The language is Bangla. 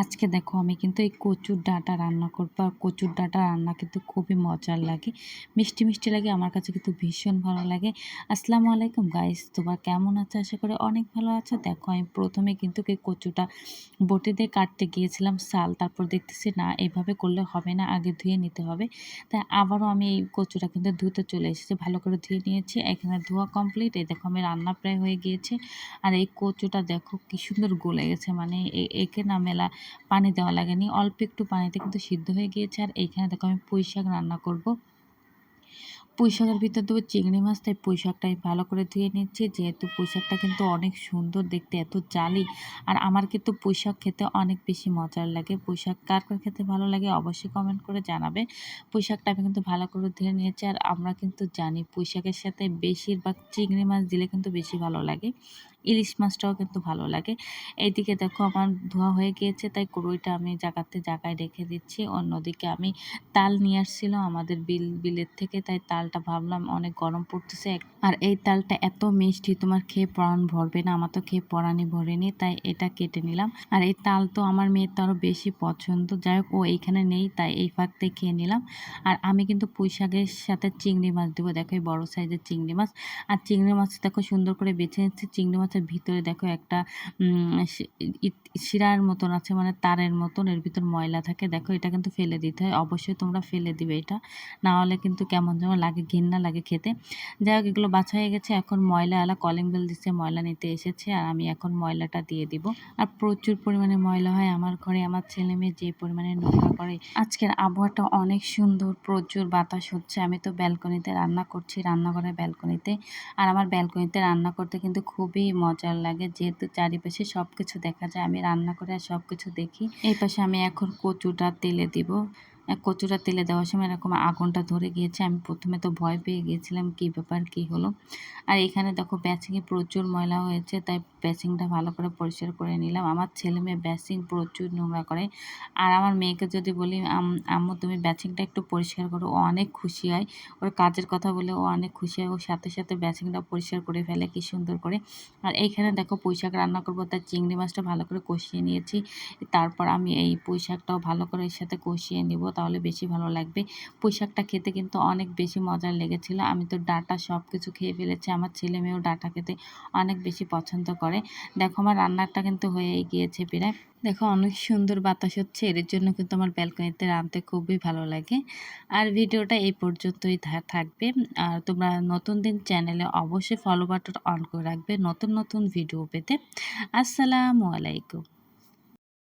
আজকে দেখো আমি কিন্তু এই কচুর ডাঁটা রান্না করব। আর কচুর ডাঁটা রান্না কিন্তু খুবই মজার লাগে। মিষ্টি মিষ্টি লাগে, আমার কাছে কিন্তু ভীষণ ভালো লাগে। আসসালামু আলাইকুম গাইস তোমার কেমন আছে? আশা করি অনেক ভালো আছে। দেখো, আমি প্রথমে কিন্তু এই কচুটা বটি দিয়ে কাটতে গিয়েছিলাম সাল, তারপর দেখতেছি না এইভাবে করলে হবে না, আগে ধুয়ে নিতে হবে। তাই আবারও আমি এই কচুটা কিন্তু ধুতে চলে এসেছি, ভালো করে ধুয়ে নিয়েছি। এখানে ধোয়া কমপ্লিট এই দেখো আমি রান্না প্রায় হয়ে গিয়েছে। আর এই কচুটা দেখো কি সুন্দর গলে গেছে মানে একে না মেলা পানি দেওয়া লাগেনি। অল্প একটু পানিতে কিন্তু সিদ্ধ হয়ে গিয়েছে। আর এইখানে দেখো আমি পুঁই শাক রান্না করব। পুঁই শাকের ভিতর দেবো চিংড়ি মাছ, তাই পুঁই শাকটা আমি ভালো করে ধুয়ে নিচ্ছি। যেহেতু পুঁই শাকটা কিন্তু অনেক সুন্দর দেখতে, এত জালি। আর আমার কিন্তু পুঁই শাক খেতে অনেক বেশি মজার লাগে। পুঁই শাক কার কার খেতে ভালো লাগে অবশ্যই কমেন্ট করে জানাবে। পুঁই শাকটা আমি কিন্তু ভালো করে ধুয়ে নিয়েছি। আর আমরা কিন্তু জানি পুঁই শাকের সাথে বেশিরভাগ চিংড়ি মাছ দিলে কিন্তু বেশি ভালো লাগে। ইলিশ মাছটাও কিন্তু ভালো লাগে। এইদিকে দেখো আমার ধোয়া হয়ে গিয়েছে, তাই কড়ইটা আমি জাগাতে জাগায় রেখে দিচ্ছি। অন্যদিকে আমি তাল নিয়ে আসছিল আমাদের বিল, বিলের থেকে, তাই তালটা ভাবলাম অনেক গরম পড়তেছে। আর এই তালটা এত মিষ্টি, তোমার খেয়ে পরাণ ভরবে না, আমার তো খেয়ে পরাণই ভরেনি, তাই এটা কেটে নিলাম। আর এই তাল তো আমার মেয়ের তো আরও বেশি পছন্দ, যাই হোক, ও এইখানে নেই, তাই এই ফাঁকতে খেয়ে নিলাম। আর আমি কিন্তু পুঁই শাকের সাথে চিংড়ি মাছ দেবো, দেখো এই বড়ো সাইজের চিংড়ি মাছ। আর চিংড়ি মাছ দেখো সুন্দর করে বেছে নিচ্ছি, চিংড়ি মাছ গাছের ভিতরে দেখো একটা শিরার মতন আছে মানে তারের মতন, এর ভিতর ময়লা থাকে। দেখো এটা কিন্তু ফেলে দিতে হয়, অবশ্যই তোমরা ফেলে দিবে এটা। না হলে কিন্তু কেমন যেমন লাগে, ঘিন্না লাগে খেতে। যাই হোক, এগুলো বাছা হয়ে গেছে। এখন ময়লা আলা কলিং বেল দিচ্ছে, ময়লা নিতে এসেছে, আর আমি এখন ময়লাটা দিয়ে দিব। আর প্রচুর পরিমাণে ময়লা হয় আমার ঘরে, আমার ছেলে মেয়ে যে পরিমাণে নোংরা করে। আজকের আবহাওয়াটা অনেক সুন্দর, প্রচুর বাতাস হচ্ছে। আমি তো ব্যালকনিতে রান্না করছি, রান্নাঘরের ব্যালকনিতে আর আমার ব্যালকনিতে রান্না করতে কিন্তু খুবই মজার লাগে। যেহেতু চারিপাশে সব কিছু দেখা যায়, আমি রান্না করে সব কিছু দেখি। এই পাশে আমি এখন কচুটা তেলে দিব। কচুটা তেলে দেওয়ার সময় এরকম আগুনটা ধরে গিয়েছে। আমি প্রথমে তো ভয় পেয়ে গিয়েছিলাম কী ব্যাপার, কী হলো। আর এখানে দেখো ব্যাচিংয়ে প্রচুর ময়লা হয়েছে, তাই ব্যাচিংটা ভালো করে পরিষ্কার করে নিলাম। আমার ছেলে মেয়ে ব্যাচিং প্রচুর নোংরা করে। আর আমার মেয়েকে যদি বলি আম্মু, তুমি ব্যাচিংটা একটু পরিষ্কার করো, ও অনেক খুশি হয়। ওর কাজের কথা বলে ও অনেক খুশি হয়। ও সাথে সাথে ব্যাচিংটা পরিষ্কার করে ফেলে, কি সুন্দর করে। আর এইখানে দেখো পুঁইশাক রান্না করব তার চিংড়ি মাছটা ভালো করে কষিয়ে নিয়েছি। তারপর আমি এই পুঁইশাকটাও ভালো করে এর সাথে কষিয়ে নিব। তাহলে বেশি ভালো লাগবে। পুঁইশাকটা খেতে কিন্তু অনেক বেশি মজার লেগেছিল। আমি তো ডাটা সব কিছু খেয়ে ফেলেছি। আমার ছেলে মেয়েও ডাটা খেতে অনেক বেশি পছন্দ করে। দেখো আমার রান্নাটা কিন্তু হয়ে গিয়েছে প্রায়। দেখো অনেক সুন্দর বাতাস হচ্ছে। এর জন্য কিন্তু আমার ব্যালকনিতে রাঁধতে খুবই ভালো লাগে। আর ভিডিওটা এই পর্যন্তই থাকবে। আর তোমরা নতুন দিন চ্যানেলে অবশ্যই ফলো বাটন অন করে রাখবে নতুন নতুন ভিডিও পেতে। আসসালামু আলাইকুম।